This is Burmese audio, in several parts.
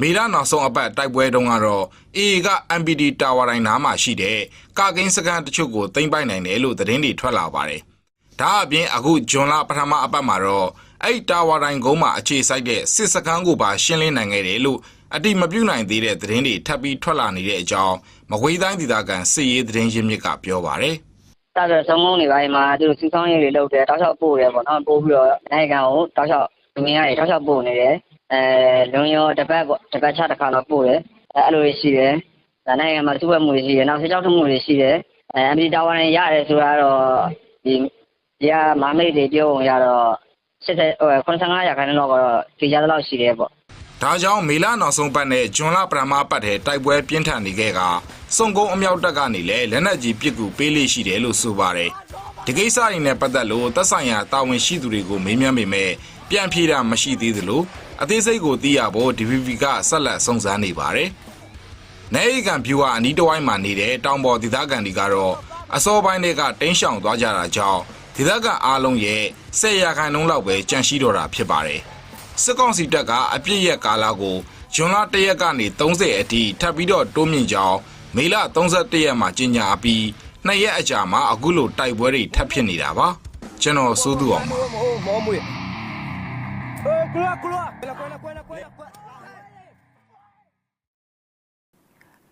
မေလနောက်ဆုံးအပတ်တိုက်ပွဲတုန်းကတော့ AA က MPD တာဝါတိုင်းနားမှာရှိတဲ့ကာကင်းစကန်တချို့ကိုသိမ်းပိုက်နိုင်တယ်လို့သတင်းတွေထွက်လာပါတယ်။ဒါအပြင်အခုဂျွန်လပထမအပတ်မှာတော့အဲ့တာဝါတိုင်းကုန်းမှာအခြေစိုက်တဲ့စစ်စခန်းကိုပါရှင်းလင်းနိုင်ခဲ့တယ်လို့အတိမပြုတ်နိုင်သေးတဲ့သတင်းတွေထပ်ပြီးထွက်လာနေတဲ့အကြောင်းမကွေးတိုင်းဒေသခံစစ်ရေးသတင်းရင်းမြစ်ကပြောပါတယ်။တာဆိုဆုံးမုံတွေပိုင်းမှာသူတို့စူဆောင်းရေးတွေလုပ်တယ်တောက်လျှောက်ပို့တယ်ပေါ့နော်ပို့ပြီးတော့နိုင်ငံကိုတောက်လျှောက်လူငယ်တွေတောက်လျှောက်ပို့နေတယ် အဲလုံရောတစ်ပတ်ပေါ့တစ်ပတ်ချတစ်ခါတော့ပို့တယ်အဲအဲ့လိုတွေရှိတယ်ဒါနိုင်ငံမှာစုဝက်မှုတွေရှိတယ်နောက်စစ်ကြောင်းထုမှုတွေရှိတယ်အဲအမီတာဝန်ရရတယ်ဆိုတာတော့ဒီဒီကမာမိတ်တွေပြောပုံရတော့စစ်တဲ့ဟို85ရာခိုင်နှုန်းလောက်ကတော့ကြေကြတဲ့လောက်ရှိတယ်ပေါ့ဒါကြောင့်မေလနောက်ဆုံးပတ်နဲ့ဂျွန်လပထမပတ်ထဲတိုက်ပွဲပြင်းထန်နေခဲ့ကစုံကုန်းအမြောက်တပ်ကနေလည်းလက်နက်ကြီးပစ်ကူပေးလေးရှိတယ်လို့ဆိုပါတယ်။ဒီကိစ္စတွေနဲ့ပတ်သက်လို့သက်ဆိုင်ရာတာဝန်ရှိသူတွေကိုမေးမြန်းပေမဲ့ပြန်ဖြေတာမရှိသေးသလို အသေးစိတ်ကိုသိရဖို့ DVB ကဆက်လက်စုံစမ်းနေပါတယ်။နေအိမ်ကံဖြူဟာအနီးတစ်ဝိုင်းမှာနေတဲ့တောင်ပေါ်ဒေသခံတွေကတော့အစောပိုင်းတွေကတင်းရှောင်သွားကြတာကြောင့်ဒေသခံအားလုံးရဲ့10ရာခိုင်နှုန်းလောက်ပဲကြန့်ရှိတော့တာဖြစ်ပါတယ်။စစ်ကောင်စီတပ်ကအပြစ်ရက်ကာလကိုဂျွန်လ1ရက်ကနေ30အထိထပ်ပြီးတော့တိုးမြင့်ကြောင်းမေလ31ရက်မှာကြေညာအပြီးနှစ်ရက်အကြာမှာအခုလိုတိုက်ပွဲတွေထပ်ဖြစ်နေတာပါကျွန်တော်စိုးသူအောင်ပါ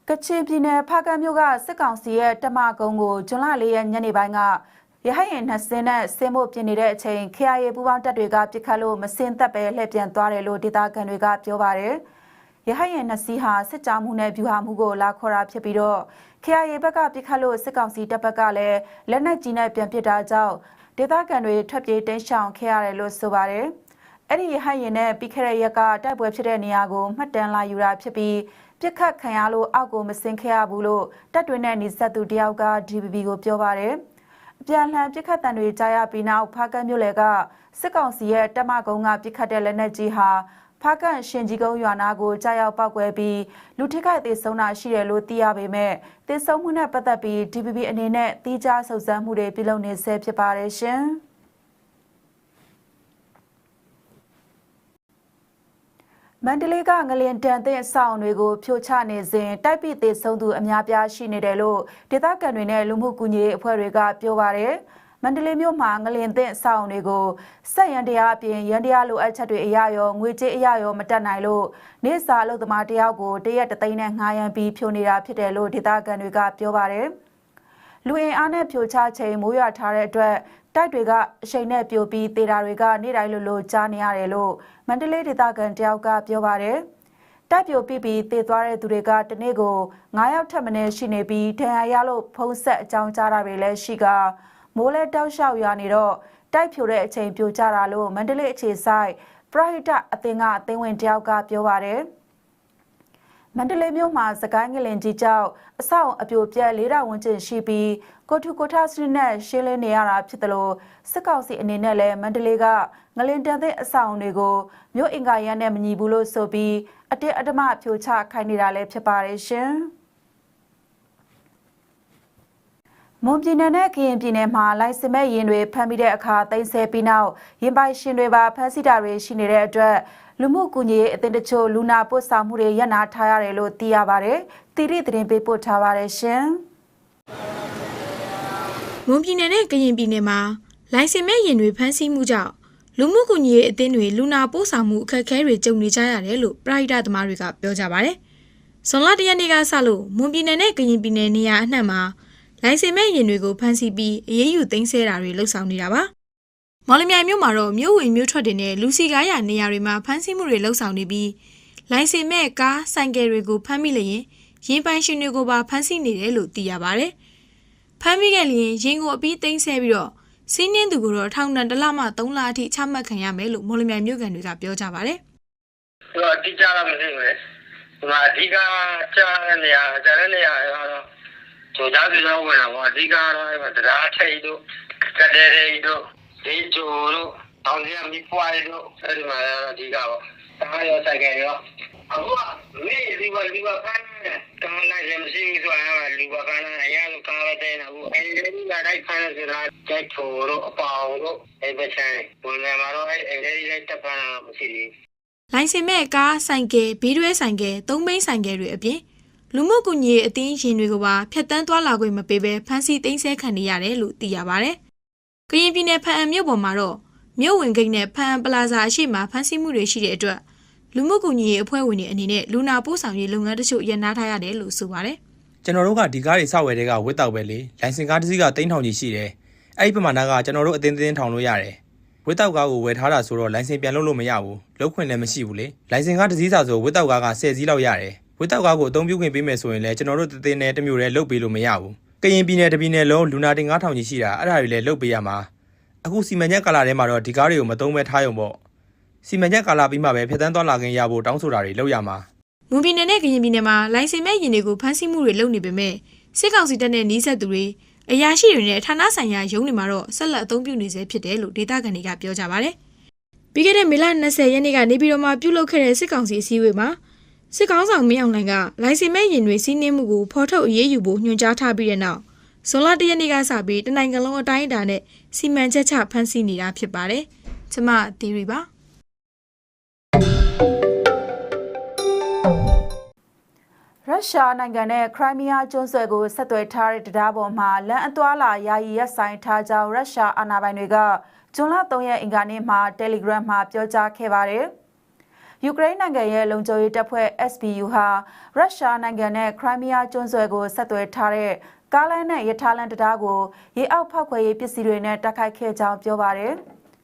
ကချင်ပြည်နယ်ဖားကန့်မြို့ကစစ်ကောင်စီရဲ့တမကုန်းကိုဂျွန်လ၄ရက်ညနေပိုင်းကရဟတ်ရင်နှစ်စင်းနဲ့ဆင်းဖို့ပြင်နေတဲ့အချိန် KIA ပူးပေါင်းတပ်တွေကပြစ်ခတ်လို့မစင်သက်ပဲလှည့်ပြန်သွားတယ်လို့ဒေသခံတွေကပြောပါတယ်။ရဟတ်ရင်နှစ်စီးဟာစစ်ကြောမှုနဲ့ဗျူဟာမှုကိုလာခေါ်တာဖြစ်ပြီးတော့ KIA ဘက်ကပြစ်ခတ်လို့စစ်ကောင်စီတပ်ဘက်ကလည်းလက်နက်ကြီးနဲ့ပြန်ပစ်တာကြောင့်ဒေသခံတွေထွက်ပြေးတိမ်းရှောင်ခဲ့ရတယ်လို့ဆိုပါတယ်။ အဲ့ဒီရဟတ်ရင်နဲ့ပြီးခဲ့တဲ့ရက်ကတိုက်ပွဲဖြစ်တဲ့နေရာကိုမှတ်တမ်းလာယူတာဖြစ်ပြီးပြစ်ခတ်ခံရလို့အောက်ကိုမစင်ခဲ့ရဘူးလို့တပ်တွင်းနဲ့နေဆက်သူတယောက်က DVB ကိုပြောပါတယ်။အပြန်အလှန်ပြစ်ခတ်တံတွေကြားရပြီးနောက်ဖားကန့်မြို့လေကစစ်ကောင်စီရဲ့တပ်မကုန်းကပြစ်ခတ်တဲ့လက်နက်ကြီးဟာဖားကန့်ရှင်ကြီးကုန်းရွာနာကိုကြားရောက်ပောက်ကွဲပြီးလူထိခိုက်သေးဆုံးတာရှိတယ်လို့သိရပေမဲ့သေဆုံးမှုနဲ့ပတ်သက်ပြီး DVB အနေနဲ့တိကျစုံစမ်းမှုတွေပြုလုပ်နေဆဲဖြစ်ပါတယ်ရှင်။ မန္တလေးကငလင်တန်တဲ့အဆောင်တွေကိုဖြိုချနေစဉ်တိုက်ပိသေးဆုံးသူအများပြားရှိနေတယ်လို့ဒေသခံတွေနဲ့လူမှုကူညီရေးအဖွဲ့တွေကပြောပါတယ်။မန္တလေးမြို့မှာငလင်တဲ့အဆောင်တွေကိုစက်ရန်တရားအပြင်ရန်တရားလိုအပ်ချက်တွေအရရောငွေကြေးအရရောမတက်နိုင်လို့နေစာအလုပ်သမားတယောက်ကိုတရက်တသိန်းနဲ့ငှားရမ်းပြီးဖြိုနေတာဖြစ်တယ်လို့ဒေသခံတွေကပြောပါတယ်။လူအင်အားနဲ့ဖြိုချချိန်မိုးရွာထားတဲ့အတွက် တိုက်တွေကအချိန်နဲ့ပြိုပြီးတေတာတွေကနေ့တိုင်းလိုလိုကြားနေရတယ်လို့မန္တလေးဒေသခံတယောက်ကပြောပါတယ်။တိုက်ပြိုပြီးပြီးတေသွားတဲ့သူတွေကတနေ့ကို9ယောက်ထပ်မင်းရှိနေပြီးဒဏ်ရာရလို့ဖုံးဆက်အကြောင်းကြားတာတွေလည်းရှိကမိုးလဲတောက်လျှောက်ရွာနေတော့တိုက်ဖြိုတဲ့အချိန်ပြိုကျတာလို့မန္တလေးအခြေဆိုင်ပရဟိတအသင်းကအသင်းဝင်တယောက်ကပြောပါတယ်။မန္တလေးမြို့မှာစကိုင်းငလင်ကြီးကြောင့်အဆောက်အပြိုပြက်၄000ဝန်းကျင်ရှိပြီး ကိုထုကိုထစနစ်နဲ့ရှင်းလင်းနေရတာဖြစ်တယ်လို့စစ်ကောင်စီအနေနဲ့လည်းမန္တလေးကငလင်တန်တဲ့အဆောက်တွေကိုမြို့အင်္ဂါရန်နဲ့မညီဘူးလို့ဆိုပြီးအတင်းအဓမ္မဖြိုချခိုင်းနေတာလည်းဖြစ်ပါတယ်ရှင်။မွန်ပြည်နယ်နဲ့ကရင်ပြည်နယ်မှာလိုင်စင်မဲ့ရင်တွေဖမ်းမိတဲ့အခါတင်ဆက်ပြီးနောက်ရင်ပိုင်ရှင်တွေပါဖမ်းဆီးတာတွေရှိနေတဲ့အတွက်လူမှုကူညီရေးအသင်းတချို့လူနာပို့ဆောင်မှုတွေရပ်နာထားရတယ်လို့သိရပါတယ်။တိရိသတင်းပေးပို့ထားပါတယ်ရှင်။ မွန်ပြည်နယ်နဲ့ကရင်ပြည်နယ်မှာလိုင်စင်မဲ့ရင်တွေဖမ်းဆီးမှုကြောင့်လူမှုကူညီရေးအသင်းတွေလူနာပို့ဆောင်မှုအခက်အခဲတွေကြုံနေကြရတယ်လို့ပရိဒတ်သမားတွေကပြောကြပါတယ်။ဇွန်လ၁ရက်နေ့ကစလို့မွန်ပြည်နယ်နဲ့ကရင်ပြည်နယ်နေရာအနှံ့မှာလိုင်စင်မဲ့ရင်တွေကိုဖမ်းဆီးပြီးအရေးယူသိမ်းဆည်းတာတွေလှုပ်ဆောင်နေတာပါ။မော်လမြိုင်မြို့မှာတော့မြို့ဝင်မြို့ထွက်တွေနဲ့လူစီကားရနေရာတွေမှာဖမ်းဆီးမှုတွေလှုပ်ဆောင်နေပြီးလိုင်စင်မဲ့ကားဆိုင်ကယ်တွေကိုဖမ်းမိလျင်ရင်ပိုင်ရှင်တွေကိုပါဖမ်းဆီးနေတယ်လို့သိရပါတယ်။ ဖမ်းမိခဲ့လျင်ရင်ကိုအပြီးသိမ်းဆဲပြီးတော့စီးနှင်းသူကိုတော့ထောင်ဒဏ်တစ်လမှ3လအထိချမှတ်ခံရမယ်လို့မော်လမြိုင်မြို့ကန်တွေကပြောကြပါတယ်သူကအတိအကျတော့မရှိဘူးလေဒီမှာအဓိကကြားတဲ့နေရာကြားတဲ့နေရာကတော့ဂျိုကြားစီရောက်ဝင်တာပေါ့အဓိကတော့အဲ့မှာတရားထိတ်တို့ကတဲ့ရိတ်တို့ဒီဂျိုတို့အောင်ရမီပွိုင်တို့အဲ့ဒီမှာကတော့အဓိကပေါ့ တားရောစိုက်ကယ်ရောအခုကမေးဒီဘာဒီဘာဖမ်းတယ်တမန်နိုင်ရမရှိဘူးဆိုရင်လူကဖမ်းတယ်အရာကကားရတဲ့နော်အဲ့ဒီကတိုင်းဖမ်းတယ်ဆိုတာကြိုက်ထိုတို့အပေါတို့အဲ့ဘက်ဆိုင်ဘုံနေမှာတော့အဲ့အဲ့ဒီလိုက်တပ်ဖမ်းတာမရှိဘူးလိုင်စင်မဲ့ကားဆိုင်ကယ်ဘီးတွဲဆိုင်ကယ်သုံးဘိန်းဆိုင်ကယ်တွေအပြင်လူမှုကူညီရေးအသင်းရင်တွေကိုပါဖျက်ဆီးသွားလာခွင့်မပေးဘဲဖမ်းဆီးသိမ်းဆည်းခံနေရတယ်လို့သိရပါဗျ။ကရင်ပြည်နယ်ဖန်အံမြို့ပေါ်မှာတော့ မြို့ဝင်ဂိတ်နဲ့ဖန်အံပလာဇာအရှိမဖမ်းဆီးမှုတွေရှိတဲ့အတွက်လူမှုကူညီရေးအဖွဲ့ဝင်တွေအနေနဲ့လူနာပို့ဆောင်ရေးလုပ်ငန်းတချို့ရပ်နားထားရတယ်လို့ဆိုပါတယ်။ကျွန်တော်တို့ကဒီကားတွေစောက်ဝယ်တဲ့ကဝစ်တောက်ပဲလေလိုင်စင်ကားတစ်စီးကတိန်းထောင်ကြီးရှိတယ်အဲ့ဒီပမာဏကကျွန်တော်တို့အတင်းတင်းထောင်လို့ရတယ်ဝစ်တောက်ကားကိုဝယ်ထားတာဆိုတော့လိုင်စင်ပြန်လုပ်လို့မရဘူးလုပ်ခွင့်လည်းမရှိဘူးလေလိုင်စင်ကားတစ်စီးစာဆိုဝစ်တောက်ကားက10စီးလောက်ရတယ်ဝစ်တောက်ကားကိုအသုံးပြုခွင့်ပေးမယ်ဆိုရင်လည်းကျွန်တော်တို့တတင်းနဲ့တစ်မျိုးတည်းလုပ်ပေးလို့မရဘူးကရင်ပြည်နယ်တပြည်နယ်လုံးလူနာတင်9000ကြီးရှိတာအဲ့ဒါတွေလည်းလုပ်ပေးရမှာ အခုစီမံချက်ကာလထဲမှာတော့ဒီကားတွေကိုမသုံးပဲထားရုံပေါ့စီမံချက်ကာလပြီးမှပဲဖြတ်တန်းသွားလာခင်ရဖို့တောင်းဆိုတာတွေလုပ်ရမှာမွန်ပြည်နယ်နဲ့ကရင်ပြည်နယ်မှာလိုင်စင်မဲ့ရင်တွေကိုဖမ်းဆီးမှုတွေလုပ်နေပေမဲ့စစ်ကောင်စီတပ်နဲ့နှီးဆက်သူတွေအရာရှိတွေနဲ့ဌာနဆိုင်ရာရုံးတွေမှာတော့ဆက်လက်အသုံးပြုနေစေဖြစ်တယ်လို့ဒေသခံတွေကပြောကြပါဗျ။ပြီးခဲ့တဲ့မေလ20ရက်နေ့ကနေပြည်တော်မှာပြုလုပ်ခဲ့တဲ့စစ်ကောင်စီအစည်းအဝေးမှာစစ်ကောင်ဆောင်မင်းအောင်လှိုင်ကလိုင်စင်မဲ့ရင်တွေစီးနှင်းမှုကိုဖော်ထုတ်အရေးယူဖို့ညွှန်ကြားထားပြီးတဲ့နောက် ဇွန်လ၁ရက်နေ့ကစပြီးတနိုင်ငံလုံးအတိုင်းအတာနဲ့စီမံချက်ချဖမ်းဆီးနေတာဖြစ်ပါတယ်။ကျွန်မတီရီပါ။ရုရှားနိုင်ငံနဲ့ခရိုင်းမီးယားကျွန်းဆွယ်ကိုဆက်သွယ်ထားတဲ့တရားပေါ်မှာလမ်းအသွာလာယာယီရပ်ဆိုင်ထားကြောင်းရုရှားအာဏာပိုင်တွေကဇွန်လ3ရက်အင်္ဂါနေ့မှာ Telegram မှာပြောကြားခဲ့ပါတယ်။ယူကရိန်းနိုင်ငံရဲ့လုံခြုံရေးတပ်ဖွဲ့ SBU ဟာရုရှားနိုင်ငံနဲ့ခရိုင်းမီးယားကျွန်းဆွယ်ကိုဆက်သွယ်ထားတဲ့ ကားလမ်းနဲ့ရထားလမ်းတရားကိုရေအောက်ဖောက်ခွဲရေးပစ္စည်းတွေနဲ့တိုက်ခိုက်ခဲ့ကြောင်းပြောပါတယ်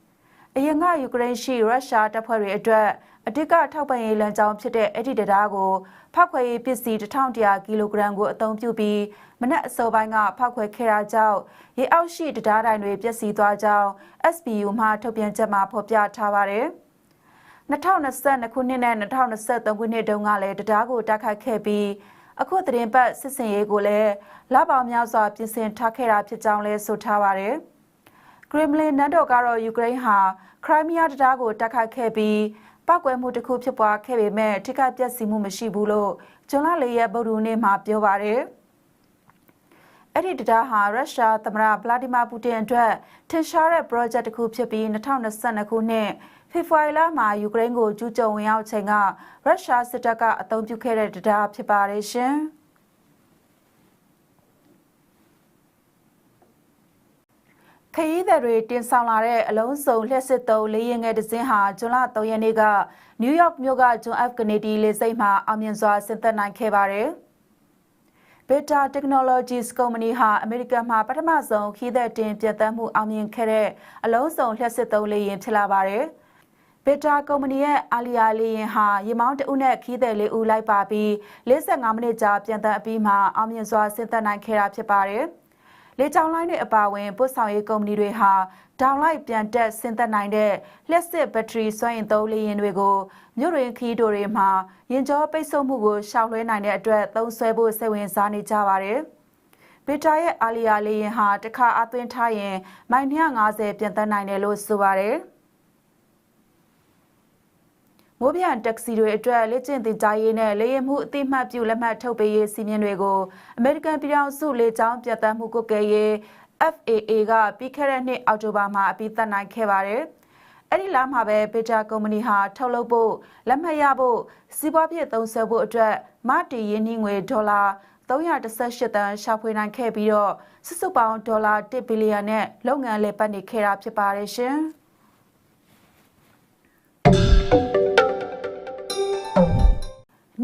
။အရင်ကယူကရိန်းရှိရုရှားတပ်ဖွဲ့တွေအတွက်အဓိကထောက်ပံ့ရေးလမ်းကြောင်းဖြစ်တဲ့အဲ့ဒီတရားကိုဖောက်ခွဲရေးပစ္စည်း1100ကီလိုဂရမ်ကိုအသုံးပြုပြီးမနက်အစောပိုင်းကဖောက်ခွဲခဲ့တာကြောင့်ရေအောက်ရှိတရားတိုင်တွေပျက်စီးသွားကြောင်း SBU မှထုတ်ပြန်ချက်မှာဖော်ပြထားပါတယ်။2022ခုနှစ်နဲ့2023ခုနှစ်တုန်းကလည်းတရားကိုတိုက်ခိုက်ခဲ့ပြီးအခုသတင်းပတ်စစ်စင်ရေးကိုလည်း လပေါင်းများစွာပြင်ဆင်ထားခဲ့တာဖြစ်ကြောင်းလည်းဆိုထားပါတယ်။ကရမလင်နတ်တော်ကတော့ယူကရိန်းဟာခရိုင်းမီးယားတရားကိုတိုက်ခိုက်ခဲ့ပြီးပောက်ကွဲမှုတစ်ခုဖြစ်ပွားခဲ့ပေမဲ့ထိခိုက်ပျက်စီးမှုမရှိဘူးလို့ဂျွန်လ၄ရက်ဗုဒ္ဓဟူးနေ့မှာပြောပါတယ်။အဲ့ဒီတရားဟာရုရှားသမ္မတဗလာဒီမာပူတင်အတွက်ထင်ရှားတဲ့ project တစ်ခုဖြစ်ပြီး2022ခုနှစ်ဖေဖော်ဝါရီလမှာယူကရိန်းကိုကျူးကျော်ဝင်ရောက်ချိန်ကရုရှားစစ်တပ်ကအသုံးပြုခဲ့တဲ့တရားဖြစ်ပါတယ်ရှင်။ ခရီးသည်တွေတင်ဆောင်လာတဲ့အလုံးစုံလျှက်စစ်သုံးလေရင်ငယ်တစ်စင်းဟာဇွန်လ3ရက်နေ့ကနယူးယောက်မြို့ကဂျွန်အဖ်ကနေဒီလေဆိပ်မှာအောင်မြင်စွာဆင်းသက်နိုင်ခဲ့ပါတယ်။ Beta Technologies ကုမ္ပဏီဟာအမေရိကန်မှာပထမဆုံးခီးသက်တင်ပြတ်သက်မှုအောင်မြင်ခဲ့တဲ့အလုံးစုံလျှက်စစ်သုံးလေရင်ဖြစ်လာပါတယ်။ Beta ကုမ္ပဏီရဲ့အာလီယာလေရင်ဟာရေမောင်းတဦးနဲ့ခီးသည်လေးဦးလိုက်ပါပြီး45မိနစ်ကြာပြန်သက်အပြီးမှာအောင်မြင်စွာဆင်းသက်နိုင်ခဲ့တာဖြစ်ပါတယ်။ လေကြောင်းလိုင်းတွေအပါအဝင်ပို့ဆောင်ရေးကုမ္ပဏီတွေဟာဒေါင်လိုက်ပြန်တက်ဆင်းသက်နိုင်တဲ့လျှက်စစ်ဘက်ထရီစွမ်းအင်သုံးလေယာဉ်တွေကိုမြို့ရင်းခီးတိုတွေမှာရင်ကျော်ပိတ်ဆို့မှုကိုရှောင်လွှဲနိုင်တဲ့အတွက်သုံးစွဲဖို့စိတ်ဝင်စားနေကြပါတယ်။ဘီတာရဲ့အာလီယာလေယာဉ်ဟာတစ်ခါအသွင်းထားရင်မိုင်250ပြန်သက်နိုင်တယ်လို့ဆိုပါတယ်။ မိုးပြန်တက္ကစီတွေအတွက်လက်ကျင့်တင်ကြားရေးနဲ့လေယာဉ်မှုအသိမှတ်ပြုလက်မှတ်ထုတ်ပေးရေးစီမင်းတွေကိုအမေရိကန်ပြည်ထောင်စုလေကြောင်းပြည်သက်မှုကုတ်ကဲရေး FAA ကပြီးခဲ့တဲ့နှစ်အောက်တိုဘာမှာအပြီးသတ်နိုင်ခဲ့ပါတယ်။အဲ့ဒီလမှာပဲဘေတာကုမ္ပဏီဟာထုတ်လုပ်ဖို့လက်မှတ်ရဖို့စီးပွားဖြစ်သုံးစွဲဖို့အတွက်မတီရင်းနှီးငွေဒေါ်လာ318တန်းရှာဖွေနိုင်ခဲ့ပြီးတော့စစ်စုပ်ပေါင်းဒေါ်လာ1ဘီလီယံနဲ့လုပ်ငန်းလည်ပတ်နေခဲ့တာဖြစ်ပါတယ်ရှင်။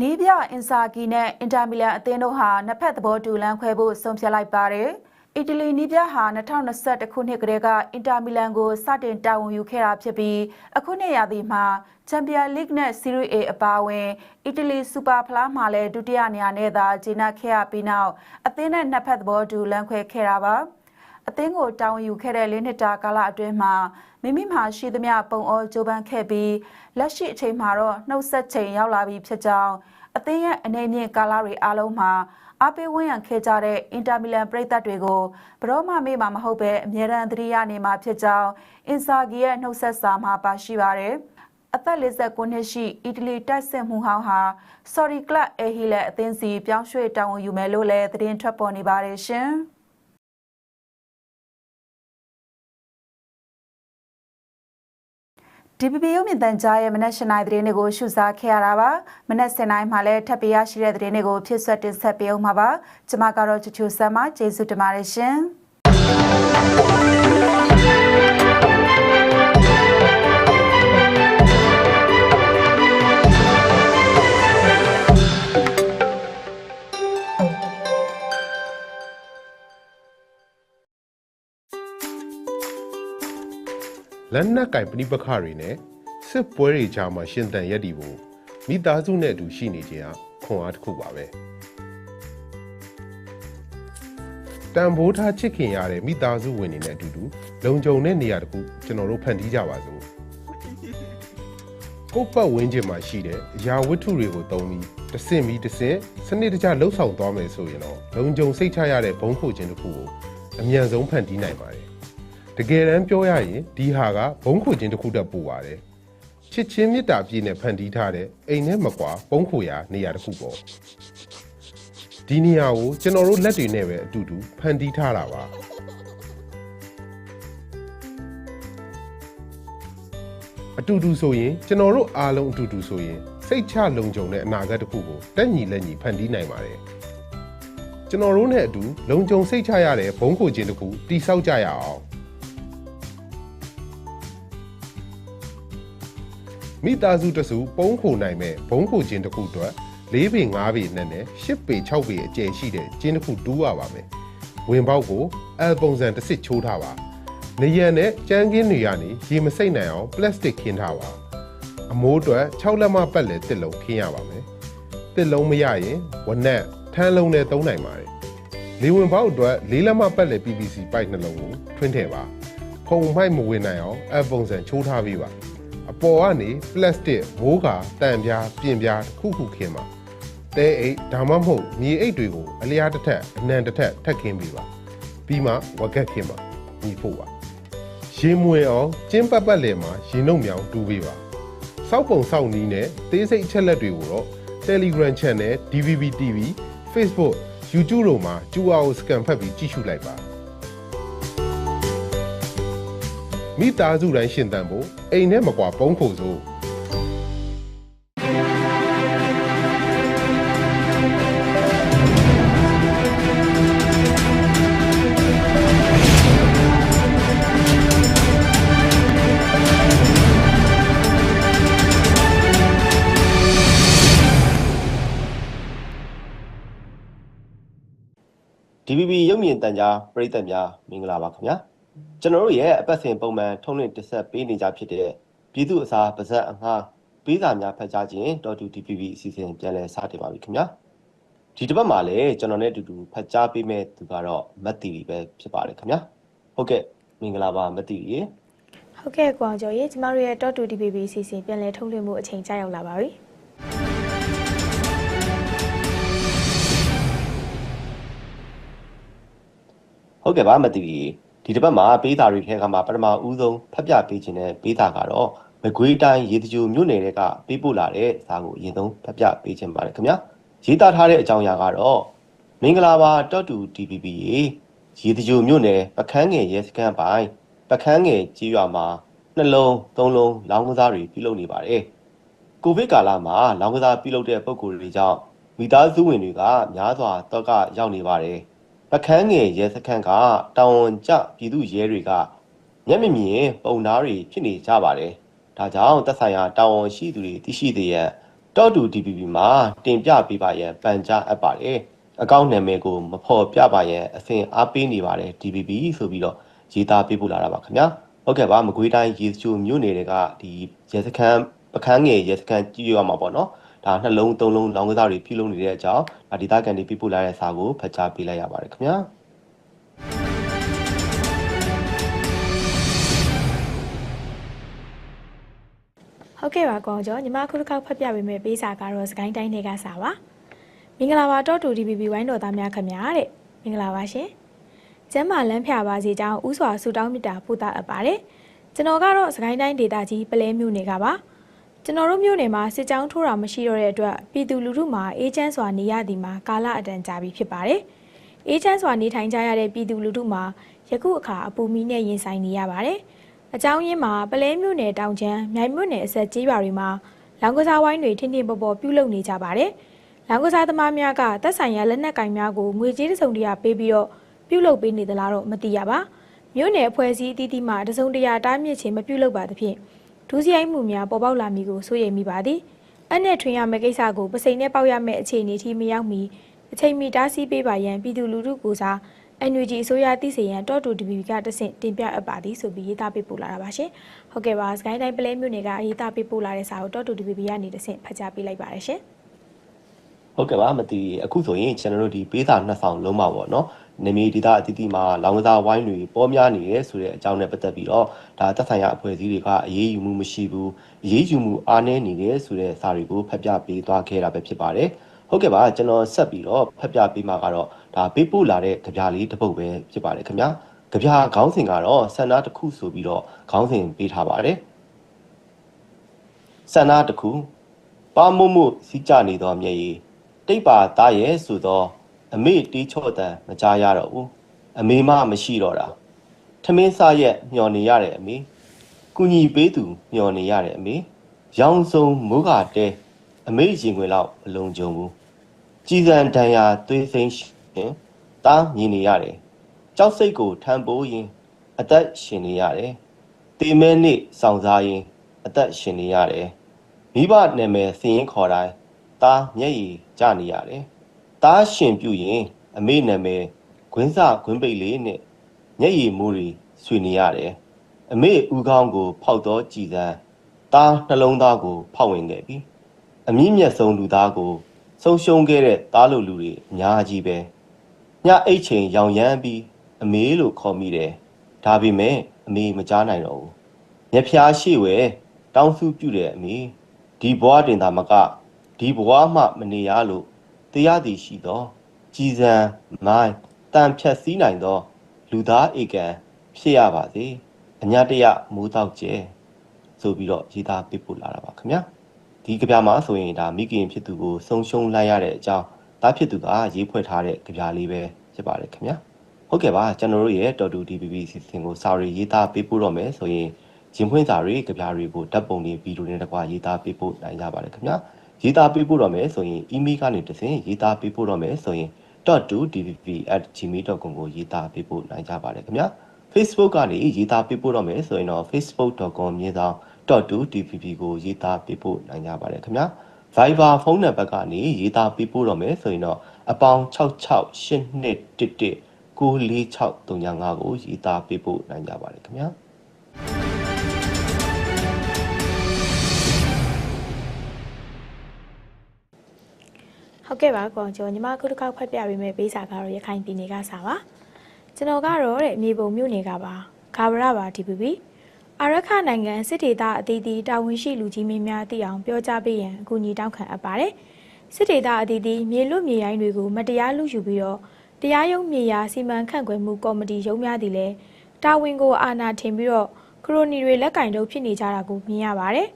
နီးပြအင်ဆာကီနဲ့အင်တာမီလန်အသင်းတို့ဟာနှစ်ဖက်သဘောတူလမ်းခွဲဖို့ဆုံးဖြတ်လိုက်ပါတယ်။အီတလီနီးပြဟာ2021ခုနှစ်ကတည်းကအင်တာမီလန်ကိုစတင်တာဝန်ယူခဲ့တာဖြစ်ပြီးအခုနှစ်ရာသီမှာချန်ပီယံလိဂ်နဲ့စီးရီး A အပါအဝင်အီတလီစူပါဖလားမှာလည်းဒုတိယနေရာနဲ့သာဂျေနပ်ခဲ့ရပြီးနောက်အသင်းနဲ့နှစ်ဖက်သဘောတူလမ်းခွဲခဲ့တာပါ။ အသင်းကိုတာဝန်ယူခဲ့တဲ့လေးနှစ်တာကာလအတွင်းမှာမိမိမှာရှိသမျှပုံအောကြိုးပမ်းခဲ့ပြီးလက်ရှိအချိန်မှာတော့နှုတ်ဆက်ချိန်ရောက်လာပြီဖြစ်ကြောင်းအသင်းရဲ့အနေမြင့်ကာလတွေအားလုံးမှာအားပေးဝန်းရံခဲ့ကြတဲ့အင်တာမီလန်ပရိသတ်တွေကိုဘရောမမေ့မှာမဟုတ်ပဲအမြဲတမ်းသတိရနေမှာဖြစ်ကြောင်းအင်ဆာဂီရဲ့နှုတ်ဆက်စာမှာပါရှိပါတယ်။အသက်49နှစ်ရှိအီတလီတိုက်စစ်မှုဟောင်းဟာ Sorry Club အေဟီလက်အသင်းစီပြောင်းရွှေ့တာဝန်ယူမယ်လို့လည်းသတင်းထွက်ပေါ်နေပါတယ်ရှင်။ DPP ရုပ်မြင်သံကြားရဲ့မနက်၈နိုင်သတင်းတွေကိုရှုစားခဲ့ရတာပါမနက်7နိုင်မှာလည်းထပ်ပြရရှိတဲ့သတင်းတွေကိုဖြစ်ဆွတ်တင်ဆက်ပေးအောင်ပါပါကျွန်မကတော့ချူချူဆမ်းမကျေးဇူးတင်ပါတယ်ရှင် လက်နက်ကင်ပဋိပက္ခတွေနဲ့စစ်ပွဲတွေကြားမှာရှင်သန်ရက်တည်ဖို့မိသားစုနဲ့အတူရှိနေခြင်းဟာခွန်အားတစ်ခုပါပဲတန်ဖိုးထားချစ်ခင်ရတဲ့မိသားစုဝင်တွေနဲ့အတူတူလုံခြုံတဲ့နေရာတစ်ခုကျွန်တော်တို့ဖန်တီးကြပါစို့ကိုယ့်ပတ်ဝန်းကျင်မှာရှိတဲ့အရာဝတ္ထုတွေကိုသုံးပြီးတစ်စင်ပြီးတစ်စင်စနစ်တကျလှုပ်ဆောင်သွားမယ်ဆိုရင်တော့လုံခြုံစိတ်ချရတဲ့ဘုံခိုခြင်းတစ်ခုကိုအမြန်ဆုံးဖန်တီးနိုင်ပါတယ် တကယ်တမ်းပြောရရင်ဒီဟာကဘုံခိုခြင်းတစ်ခုတည်းပို့ပါတယ်ချစ်ချင်းမေတ္တာပြည့်နဲ့ဖန်တီးထားတဲ့အိမ်နဲ့မကွာဘုံခိုရာနေရာတစ်ခုပေါ့ဒီနေရာကိုကျွန်တော်တို့လက်တွေနဲ့ပဲအတူတူဖန်တီးထားတာပါအတူတူဆိုရင်ကျွန်တော်တို့အားလုံးအတူတူဆိုရင်စိတ်ချလုံခြုံတဲ့အနာဂတ်တစ်ခုကိုတက်ညီလက်ညီဖန်တီးနိုင်ပါတယ်ကျွန်တော်တို့နဲ့အတူလုံခြုံစိတ်ချရတဲ့ဘုံခိုခြင်းတစ်ခုတိဆောက်ကြရအောင် မိသားစုတစုပုံးခိုနိုင်မဲ့ဘုံခိုခြင်းတစ်ခုအတွက်၄ပေ၅ပေနဲ့နဲ့၈ပေ၆ပေအကျယ်ရှိတဲ့ကျင်းတစ်ခုတူးရပါမယ်။ဝင်ပေါက်ကိုအယ်ပုံစံတစ်စစ်ချိုးထားပါ။နေရံနဲ့ကြမ်းကင်းတွေကနေရေမစိမ့်နိုင်အောင်ပလတ်စတစ်ခင်းထားပါ။အမိုးအတွက်6လက်မပတ်လဲတစ်လုံးခင်းရပါမယ်။တစ်လုံးမရရင်ဝနက်ထန်းလုံးနဲ့သုံးနိုင်ပါတယ်။လေဝင်ပေါက်အတွက်၄လက်မပတ်လဲ PVC ပိုက်နှလုံးကိုထွင်းထည့်ပါ။ဖုံမိုက်မဝင်နိုင်အောင်အယ်ပုံစံချိုးထားပေးပါ။အ ပေါ်ကနေပလတ်စတစ်မိုးကာတန်ပြားပြင်ပြားတစ်ခုခုခင်းပါတဲအိတ်ဒါမှမဟုတ်မြေအိတ်တွေကိုအလျားတစ်ထက်အနံတစ်ထက်ထပ်ခင်းပေးပါပြီးမှဝက်ကက်ခင်းပါညီဖို့ပါရေမွေအောင်ကျင်းပတ်ပတ်လည်မှာရေနှုတ်မြောင်တူးပေးပါစောက်ပုံစောက်နီးနဲ့သေးစိတ်အချက်လက်တွေကိုတော့ Telegram Channel DVB TV Facebook YouTube တို့မှာကျူအောင်စကန်ဖတ်ပြီးကြည့်ရှုလိုက်ပါ မိသားစုတိုင်းရှင်သန်ဖို့အိမ်နဲ့မကွာပုံးဖို့စို့ DBB ရုပ်မြင်တန်ကြားပရိသတ်များမင်္ဂလာပါခင်ဗျာ ကျွန်တော်တို့ရဲ့အပတ်စဉ်ပုံမှန်ထုံးလင်းတက်ဆက်ပေးနေကြဖြစ်တဲ့ပြည်သူအစားပါဇက်အငှားပေးစာများဖတ်ကြားခြင်း .2DBB အစီအစဉ်ပြန်လည်စတင်ပါပြီခင်ဗျာဒီတစ်ပတ်မှာလည်းကျွန်တော်နဲ့အတူတူဖတ်ကြားပေးမဲ့သူကတော့မတ်တီရီပဲဖြစ်ပါတယ်ခင်ဗျာဟုတ်ကဲ့မင်္ဂလာပါမတ်တီရီဟုတ်ကဲ့ကွာကျော်ရေကျမတို့ရဲ့ Top 2 DPP အစီအစဉ်ပြန်လည်ထုတ်လွှင့်မှုအချိန်ကြာရောက်လာပါပြီဟုတ်ကဲ့ပါမတ်တီရီ ဒီတစ်ပတ်မှာပေးစာတွေထဲကမှပထမဦးဆုံးဖတ်ပြပေးခြင်းတဲ့ပေးစာကတော့မကွေးတိုင်းရေတကြိုမြို့နယ်ကပေးပို့လာတဲ့စာကိုအရင်ဆုံးဖတ်ပြပေးခြင်းပါတယ်ခင်ဗျာရေးသားထားတဲ့အကြောင်းအရာကတော့မင်္ဂလာပါတော့တူ DPP ရေရေတကြိုမြို့နယ်ပကန်းငယ်ရဲစခန်းပိုင်းပကန်းငယ်ကြီးရွာမှာနှလုံးသုံးလုံးလောင်းကစားတွေပြုလုပ်နေပါတယ်ကိုဗစ်ကာလမှာလောင်းကစားပြုလုပ်တဲ့ပုံကိုယ်တွေကြောင့်မိသားစုဝင်တွေကများစွာတော့ကရောက်နေပါတယ် ပကန်းငယ်ရဲစခန်းကတာဝန်ကျပြည်သူရဲတွေကမျက်မမြင်ပုံနာတွေဖြစ်နေကြပါတယ်။ဒါကြောင့်သက်ဆိုင်ရာတာဝန်ရှိသူတွေသိရှိသေးရန်တော့တူ DPP မှာတင်ပြပေးပါရန်ပန်ကြားအပ်ပါတယ်။အကောင့်နာမည်ကိုမဖော်ပြပါရန်အစဉ်အားပေးနေပါတယ် DPP ဆိုပြီးတော့ရေးသားပေးပို့လာတာပါခင်ဗျာ။ဟုတ်ကဲ့ပါမကွေးတိုင်းရေချိုမြို့နယ်တွေကဒီရဲစခန်းပကန်းငယ်ရဲစခန်းကြည့်ရမှာပေါ့နော်။ ဒါနှလုံးသုံးလုံးလောင်းကစားတွေပြုလုပ်နေတဲ့အကြောင်းဒါဒီသားကန်တွေပြပို့လာတဲ့စာကိုဖတ်ကြားပေးလိုက်ရပါတယ်ခင်ဗျာဟုတ်ကဲ့ပါကွာကျော်ညီမခုတစ်ခေါက်ဖတ်ပြပေးမယ့်ပေးစာကတော့စကိုင်းတိုင်းတွေကစာပါမင်္ဂလာပါ Top 2 DPP ဝိုင်းတော်သားများခင်ဗျာတဲ့မင်္ဂလာပါရှင်ကျမ်းမာလန်းဖြာပါစေကြောင်းဥစွာဆုတောင်းမေတ္တာပို့သအပ်ပါတယ်ကျွန်တော်ကတော့စကိုင်းတိုင်းဒေသကြီးပလဲမြို့နယ်ကပါ ကျွန်တော်တို့မြို့နယ်မှာစစ်ကြောင်းထိုးတာမရှိတော့တဲ့အတွက်ပြည်သူလူထုမှာအေးချမ်းစွာနေရသည်မှာကာလအတန်ကြာပြီဖြစ်ပါတယ်။အေးချမ်းစွာနေထိုင်ကြရတဲ့ပြည်သူလူထုမှာယခုအခါအပူမီနဲ့ရင်ဆိုင်နေရပါတယ်။အကြောင်းရင်းမှာပလဲမြို့နယ်တောင်ချမ်းမြိုင်မြို့နယ်အဆက်ကြီးရွာတွေမှာလောင်ကစားဝိုင်းတွေထင်းထင်းပေါ်ပေါ်ပြုလုပ်နေကြပါတယ်။လောင်ကစားသမားများကတက်ဆိုင်ရာလက်နက်ကင်များကိုငွေကြေးတစ်စုံတရာပေးပြီးတော့ပြုလုပ်ပေးနေသလားတော့မသိရပါ။မြို့နယ်အဖွဲ့အစည်းအသီးသီးမှတစ်စုံတရာတားမြစ်ခြင်းမပြုလုပ်ပါသဖြင့် ဒုစရိုက်မှုများပေါ်ပေါက်လာမည်ကိုစိုးရိမ်မိပါသည်။အနဲ့ထွင်ရမယ့်ကိစ္စကိုပစိန်နဲ့ပေါက်ရမယ့်အခြေအနေထိမရောက်မီအချိန်မီတားဆီးပေးပါရန်ပြည်သူလူထုကိုစား NUG အစိုးရသိစေရန်တော့တူ DPP ကတဆင့်တင်ပြအပ်ပါသည်ဆိုပြီးရေးသားပေးပို့လာတာပါရှင်။ဟုတ်ကဲ့ပါစကိုင်းတိုင်းပလဲမြို့နယ်ကရေးသားပေးပို့လာတဲ့စာကိုတော့တူ DPP ကနေတဆင့်ဖတ်ကြားပေးလိုက်ပါတယ်ရှင်ဟုတ်ကဲ့ပါမသိအခုဆိုရင်ကျွန်တော်တို့ဒီပေးစာနှစ်ဆောင်လုံးပါပေါ့နော် နေမီဒေတာအသီးသီးမှာလောင်ကစားဝိုင်းတွေပေါ်များနေရဲဆိုတဲ့အကြောင်းနဲ့ပတ်သက်ပြီးတော့ဒါသက်ဆိုင်ရာအဖွဲ့အစည်းတွေကအရေးယူမှုမရှိဘူးအရေးယူမှုအားနည်းနေတယ်ဆိုတဲ့စာတွေကိုဖတ်ပြပေးသွားခဲ့တာပဲဖြစ်ပါတယ်ဟုတ်ကဲ့ပါကျွန်တော်ဆက်ပြီးတော့ဖတ်ပြပေးမှာကတော့ဒါပေးပို့လာတဲ့ကြပြလေးတစ်ပုဒ်ပဲဖြစ်ပါတယ်ခင်ဗျာကြပြခေါင်းစဉ်ကတော့ဆန္ဒတစ်ခုဆိုပြီးတော့ခေါင်းစဉ်ပေးထားပါတယ်ဆန္ဒတစ်ခုပါမုံမှုစီးကြနေသောမျက်ရည်တိတ်ပါသားရဲ့ဆိုတော့ အမေတီးချော့တန်မကြားရတော့ဘူးအမေမမရှိတော့တာထမင်းစားရက်မျောနေရတယ်အမေကုညီပေးသူမျောနေရတယ်အမေရောင်စုံမိုးကတဲအမေရင်ခွင်လောက်မလုံခြုံဘူးကြည်စံတန်ရာသွေးစိမ့်ရှင်တားမြင်နေရတယ်ကြောက်စိတ်ကိုထမ်းပိုးရင် အသက်ရှင်နေရတယ်တေမဲနေ့စောင့်စားရင် အသက်ရှင်နေရတယ်မိဘနာမည်စည်ရင်ခေါ်တိုင်းသားမျက်ရည်ကျနေရတယ်။ သားရှင်ပြုရင် အမေနာမည်ဂွင်းစဂွင်းပိတ်လေးနဲ့မျက်ရည်မိုးတွေဆွေနေရတယ်။အမေဥကောင်းကို ဖောက်တော့ကြည်စမ်းသားနှလုံးသားကို ဖောက်ဝင်ခဲ့ပြီ။အမြင့်မြတ်ဆုံးလူသားကိုဆုံးရှုံးခဲ့တဲ့သားလူလူတွေအများကြီးပဲ။ညအိတ်ချိန်ရောင်ရမ်းပြီးအမေလို့ခေါ်မိတယ်။ဒါပေမဲ့အမေမကြားနိုင်တော့ဘူး။မျက်ဖျားရှိဝဲတောင်းစုပြုတဲ့အမေဒီဘွားတင်တာမကဒီဘဝမှမနေရလို့ တရားသည်ရှိသောကြည်စံမိုင်းတန်ဖြတ်စည်းနိုင်သော လူသားဧကံဖြစ်ရပါစေအညာတရမိုးတောက်ကျဲဆိုပြီးတော့ရေးသားပေးပို့လာတာပါခင်ဗျာဒီကြပြမှာဆိုရင်ဒါမိခင်ဖြစ်သူကိုဆုံးရှုံးလိုက်ရတဲ့အကြောင်းတားဖြစ်သူကရေးဖွဲ့ထားတဲ့ကြပြလေးပဲဖြစ်ပါတယ်ခင်ဗျာဟုတ်ကဲ့ပါကျွန်တော်တို့ရဲ့တော်တူ DPP စီစဉ်ကိုစာရီရေးသားပေးပို့တော့မယ်ဆိုရင်ရင်ဖွင့်စာရီကြပြတွေကိုဓာတ်ပုံတွေဗီဒီယိုတွေနဲ့တကွာရေးသားပေးပို့နိုင်ကြပါတယ်ခင်ဗျာ ရေးသားပေးပို့တော့မယ်ဆိုရင် email ကနေတဆင့်ရေးသားပေးပို့တော့မယ်ဆိုရင် .2dpp@gmail.com ကိုရေးသားပေးပို့နိုင်ကြပါတယ်ခင်ဗျာ Facebook ကနေရေးသားပေးပို့တော့မယ်ဆိုရင်တော့ facebook.com မြေဆောင် .2dpp ကိုရေးသားပေးပို့နိုင်ကြပါတယ်ခင်ဗျာ Viber ဖုန်းနံပါတ်ကနေရေးသားပေးပို့တော့မယ်ဆိုရင်တော့အပေါင်း668211 94635ကိုရေးသားပေးပို့နိုင်ကြပါတယ်ခင်ဗျာ ဟုတ်ကဲ့ပါကောကျော်ညီမခုတစ်ခေါက်ဖတ်ပြပေးမယ့်ပေးစာကတော့ရခိုင်ပြည်နယ်ကစာပါကျွန်တော်ကတော့တဲ့မြေပုံမြို့နယ်ကပါဂါဗရပါ DPP အာရခနိုင်ငံစစ်ဒေသအသီးသီးတာဝန်ရှိလူကြီးမင်းများသိအောင်ပြောကြားပေးရန်အကူအညီတောင်းခံအပ်ပါတယ်စစ်ဒေသအသီးသီးမြေလွတ်မြေရိုင်းတွေကိုမတရားလူယူပြီးတော့တရားရုံးမြေယာစီမံခန့်ခွဲမှုကော်မတီရုံးများသည်လည်းတာဝန်ကိုအာဏာထင်ပြီးတော့ခရိုနီတွေလက်ကင်တော့ဖြစ်နေကြတာကိုမြင်ရပါတယ်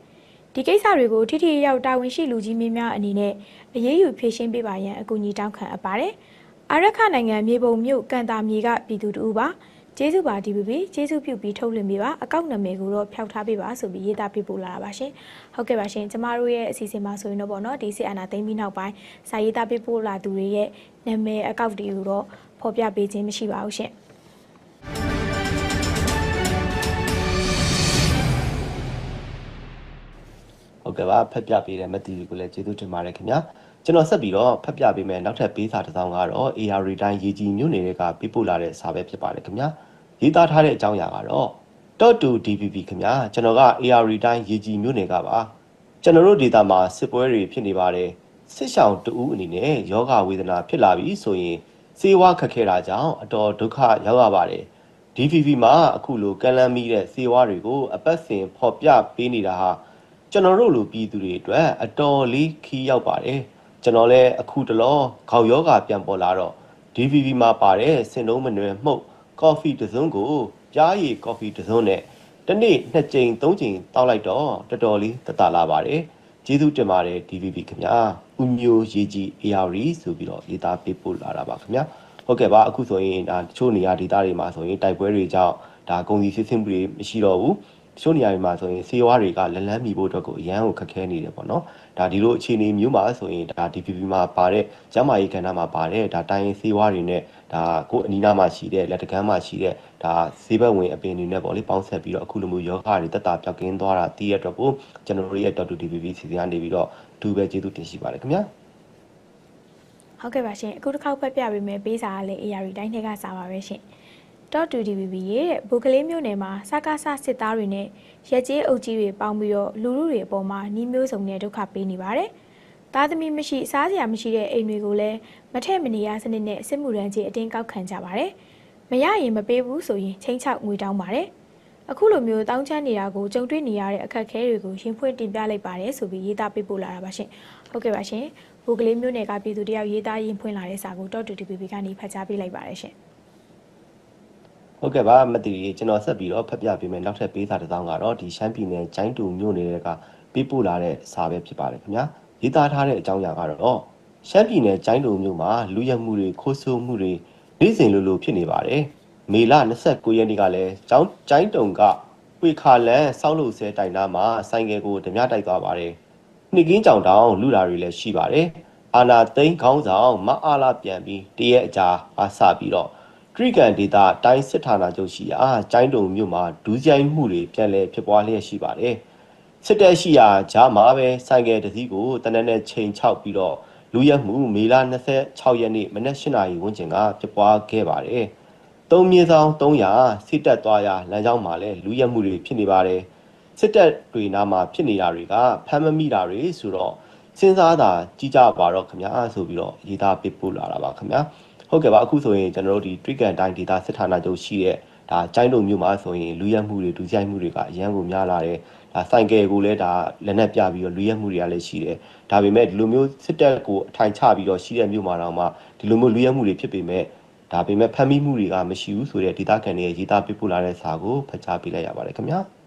ဒီကိစ္စတွေကိုထိထိရောက်တာဝန်ရှိလူကြီးမင်းများအနေနဲ့အရေးယူဖြေရှင်းပေးပါရန်အကူအညီတောင်းခံအပ်ပါတယ်။အာရခနိုင်ငံမြေပုံမြို့ကန်တာမြေကပြည်သူတူပါကျေးဇူးပါ DPP ကျေးဇူးပြုပြီးထုတ်လွှင့်ပေးပါအကောင့်နာမည်ကိုတော့ဖျောက်ထားပေးပါဆိုပြီးရေးသားပေးပို့လာတာပါရှင်။ဟုတ်ကဲ့ပါရှင်ကျမတို့ရဲ့အစီအစဉ်မှာဆိုရင်တော့ပေါ့နော်ဒီစစ်အာဏာသိမ်းပြီးနောက်ပိုင်းစာရေးသားပေးပို့လာသူတွေရဲ့နာမည်အကောင့်တွေကိုတော့ဖော်ပြပေးခြင်းမရှိပါဘူးရှင်။ ကဲ့ပါဖက်ပြပေးတဲ့မတီကိုလည်းကျေးဇူးတင်ပါတယ်ခင်ဗျာကျွန်တော်ဆက်ပြီးတော့ဖက်ပြပေးမယ်နောက်ထပ်ပေးစာတစ်စောင်းကတော့ AR တိုင်းရေကြီးမြို့နယ်တွေကပေးပို့လာတဲ့စာပဲဖြစ်ပါတယ်ခင်ဗျာရေးသားထားတဲ့အကြောင်းအရာကတော့ .2dpp ခင်ဗျာကျွန်တော်က AR တိုင်းရေကြီးမြို့နယ်ကပါကျွန်တော်တို့ဒေတာမှာစစ်ပွဲတွေဖြစ်နေပါတယ်စစ်ဆောင်တူအနေနဲ့ယောဂဝေဒနာဖြစ်လာပြီဆိုရင်စေဝါခက်ခဲတာကြောင့်အတော်ဒုက္ခရောက်ရပါတယ် DVV မှာအခုလိုကန့်လန့်မိတဲ့စေဝါတွေကိုအပတ်စဉ်ဖော်ပြပေးနေတာဟာ ကျွန်တော်တို့လူပြည်သူတွေအတွက်အတော်လေးခီးရောက်ပါတယ်ကျွန်တော်လည်းအခုတလောခေါက်ယောဂပြန်ပေါ်လာတော့ DVV မှာပါတဲ့စင်လုံးမနွယ်မှုတ်ကော်ဖီတစ်စုံကိုကြားရည်ကော်ဖီတစ်စုံနဲ့တစ်နေ့နှစ်ကြိမ်သုံးကြိမ်တောက်လိုက်တော့တော်တော်လေးတတလာပါတယ်ကျေးဇူးတင်ပါတယ် DVB ခင်ဗျာဦးမျိုးရေးကြီး AR ဆိုပြီးတော့ရေးသားပေးပို့လာတာပါခင်ဗျာဟုတ်ကဲ့ပါအခုဆိုရင်ဒါတချို့နေရာဒေသတွေမှာဆိုရင်တိုက်ပွဲတွေကြောင့်ဒါကုန်စည်စစ်ဆင်မှုတွေမရှိတော့ဘူး တချို့နေရာတွေမှာဆိုရင်ဆေးဝါးတွေကလလန်းမီဖို့အတွက်ကိုအရန်ကိုခက်ခဲနေတယ်ပေါ့နော်ဒါဒီလိုအခြေအနေမျိုးမှာဆိုရင်ဒါ DPP မှာပါတဲ့ကျန်းမာရေးကဏ္ဍမှာပါတဲ့ဒါတိုင်းရင်းဆေးဝါးတွေနဲ့ဒါကိုယ်အနီးနားမှာရှိတဲ့လက်တကမ်းမှာရှိတဲ့ဒါဈေးဘက်ဝင်အပင်တွေနဲ့ပေါ့လေပေါင်းဆက်ပြီးတော့အခုလိုမျိုးယောဂတွေတက်တာပြောက်ကင်းသွားတာတည်ရတဲ့အတွက်ကိုကျွန်တော်တို့ရဲ့ .DPP စီစဉ်ကနေပြီးတော့အထူးပဲကျေးဇူးတင်ရှိပါတယ်ခင်ဗျာဟုတ်ကဲ့ပါရှင်အခုတစ်ခေါက်ဖတ်ပြပေးမယ်ပေးစာကလည်း AR တိုင်းထဲကစာပါပဲရှင် တော့ 2DBB ရဲ့ဘုကလေးမျိုးနယ်မှာစကားဆစစ်သားတွေနဲ့ရက်ကျေးအုပ်ကြီးတွေပေါင်းပြီးတော့လူလူတွေအပေါ်မှာနှီးမျိုးစုံနဲ့ဒုက္ခပေးနေပါတယ်။သားသမီးမရှိစားစရာမရှိတဲ့အိမ်တွေကိုလည်းမထက်မနေရစနစ်နဲ့စစ်မှုရန်ကြီးအတင်းကောက်ခံကြပါတယ်။မရရင်မပေးဘူးဆိုရင်ချင်းချောက်ငွေတောင်းပါတယ်။အခုလိုမျိုးတောင်းချမ်းနေတာကိုကြုံတွေ့နေရတဲ့အခက်အခဲတွေကိုရင်ဖွင့်တင်ပြလိုက်ပါတယ်ဆိုပြီးရေးသားပေးပို့လာတာပါရှင်။ဟုတ်ကဲ့ပါရှင်။ဘုကလေးမျိုးနယ်ကပြည်သူတယောက်ရေးသားရင်ဖွင့်လာတဲ့စာကိုတော့ 2DBB ကနေဖတ်ကြားပေးလိုက်ပါတယ်ရှင်။ ဟုတ်ကဲ့ပါမတီးကျွန်တော်ဆက်ပြီးတော့ဖတ်ပြပေးမယ်နောက်ထပ်ပေးစာတစ်စောင်းကတော့ဒီရှမ်းပြည်နယ်ကျိုင်းတူမြို့နယ်ကပေးပို့လာတဲ့စာပဲဖြစ်ပါတယ်ခင်ဗျာရေးသားထားတဲ့အကြောင်းအရာကတော့ရှမ်းပြည်နယ်ကျိုင်းတူမြို့မှာလူရဲမှုတွေခိုးဆိုးမှုတွေနေ့စဉ်လိုလိုဖြစ်နေပါတယ်မေလ29ရက်နေ့ကလည်းကျိုင်းကျိုင်းတုံကဝေခါလန်စောက်လို့ဆဲတိုင်နာမှာဆိုင်ငယ်ကိုဓမြတိုက်သွားပါတယ်နှစ်ကင်းကြောင်တောင်လူလာတွေလည်းရှိပါတယ်အာနာသိန်းခေါင်းဆောင်မအားလာပြန်ပြီးတရက်အကြာအားစပြီးတော့ တရိကန်ဒေတာတိုင်းစစ်ဌာနချုပ်ရှိရာကျိုင်းတုံမြို့မှာဒူးကြိုင်းမှုတွေပြန်လည်ဖြစ်ပွားလျက်ရှိပါတယ်။စစ်တပ်ရှိရာဂျားမှာပဲဆိုင်ကယ်တစ်စီးကိုတနက်နဲ့ချိန်ချောက်ပြီးတော့လူရက်မှုမေလ26ရက်နေ့မနက်8နာရီဝန်းကျင်ကဖြစ်ပွားခဲ့ပါတယ်။သုံးမြေဆောင်300စစ်တပ်သွားရာလမ်းကြောင်းမှာလည်းလူရက်မှုတွေဖြစ်နေပါတယ်။စစ်တပ်တွေနားမှာဖြစ်နေတာတွေကဖမ်းမမိတာတွေဆိုတော့ စဉ်းစားတာကြီးကြပါတော့ခင်ဗျာဆိုပြီးတော့ရေးသားပေးပို့လာတာပါခင်ဗျာ။ဟုတ်ကဲ့ပါအခုဆိုရင်ကျွန်တော်တို့ဒီ Trigan တိုင်းဒေတာစစ်ဌာနချုပ်ရှိတဲ့ဒါကျိုင်းတုံမြို့မှာဆိုရင်လူရက်မှုတွေဒူးကြိုက်မှုတွေကအရန်ကိုများလာတယ်ဒါဆိုင်ကယ်ကိုလည်းဒါလက်နက်ပြပြီးတော့လူရက်မှုတွေကလည်းရှိတယ်ဒါပေမဲ့ဒီလိုမျိုးစစ်တပ်ကိုအထိုင်ချပြီးတော့ရှိတဲ့မြို့မှာတော့မှဒီလိုမျိုးလူရက်မှုတွေဖြစ်ပေမဲ့ဒါပေမဲ့ဖမ်းမိမှုတွေကမရှိဘူးဆိုတဲ့ဒေတာခံတွေရဲ့ရေးသားပေးပို့လာတဲ့စာကိုဖတ်ကြားပေးလိုက်ရပါတယ်ခင်ဗျာ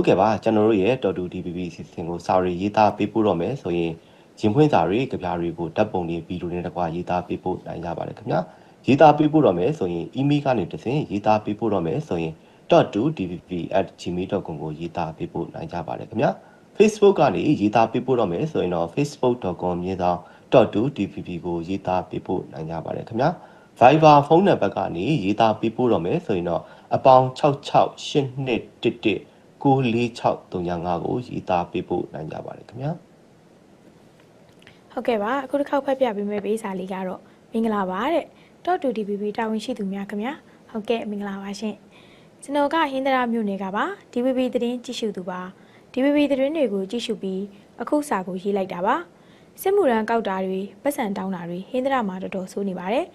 ဟုတ်ကဲ့ပါကျွန်တော်တို့ရဲ့ Tortu DBB စီစဉ်ကိုစာရီရေးသားပေးပို့တော့မယ်ဆိုရင်ရင်ဖွင့်စာတွေကြပြတွေကိုဓာတ်ပုံတွေဗီဒီယိုတွေနဲ့တကွာရေးသားပေးပို့နိုင်ကြပါတယ်ခင်ဗျာရေးသားပေးပို့တော့မယ်ဆိုရင် email ကနေတစ်ဆင့်ရေးသားပေးပို့တော့မယ်ဆိုရင် .2dbb@gmail.com ကိုရေးသားပေးပို့နိုင်ကြပါတယ်ခင်ဗျာ Facebook ကနေရေးသားပေးပို့တော့မယ်ဆိုရင်တော့ facebook.com မြေဆောင် .2dbb ကိုရေးသားပေးပို့နိုင်ကြပါတယ်ခင်ဗျာ Viber ဖုန်းနံပါတ်ကနေရေးသားပေးပို့တော့မယ်ဆိုရင်တော့အပေါင်း668211 94635ကိုရေးသားပေးပို့နိုင်ကြပါတယ်ခင်ဗျာဟုတ်ကဲ့ပါအခုတစ်ခေါက်ဖတ်ပြပေးမယ့်ပေးစာလေးကတော့မင်္ဂလာပါတဲ့တော့တူ DBB တာဝန်ရှိသူများခင်ဗျာဟုတ်ကဲ့မင်္ဂလာပါရှင်ကျွန်တော်ကဟင်္ဒရာမြို့နယ်ကပါ DBB သတင်းကြည့်ရှုသူပါ DBB သတင်းတွေကိုကြည့်ရှုပြီးအခုစာကိုရေးလိုက်တာပါစစ်မှုရန်ကောက်တာတွေပတ်စံတောင်းတာတွေဟင်္ဒရာမှာတော်တော်ဆိုးနေပါတယ်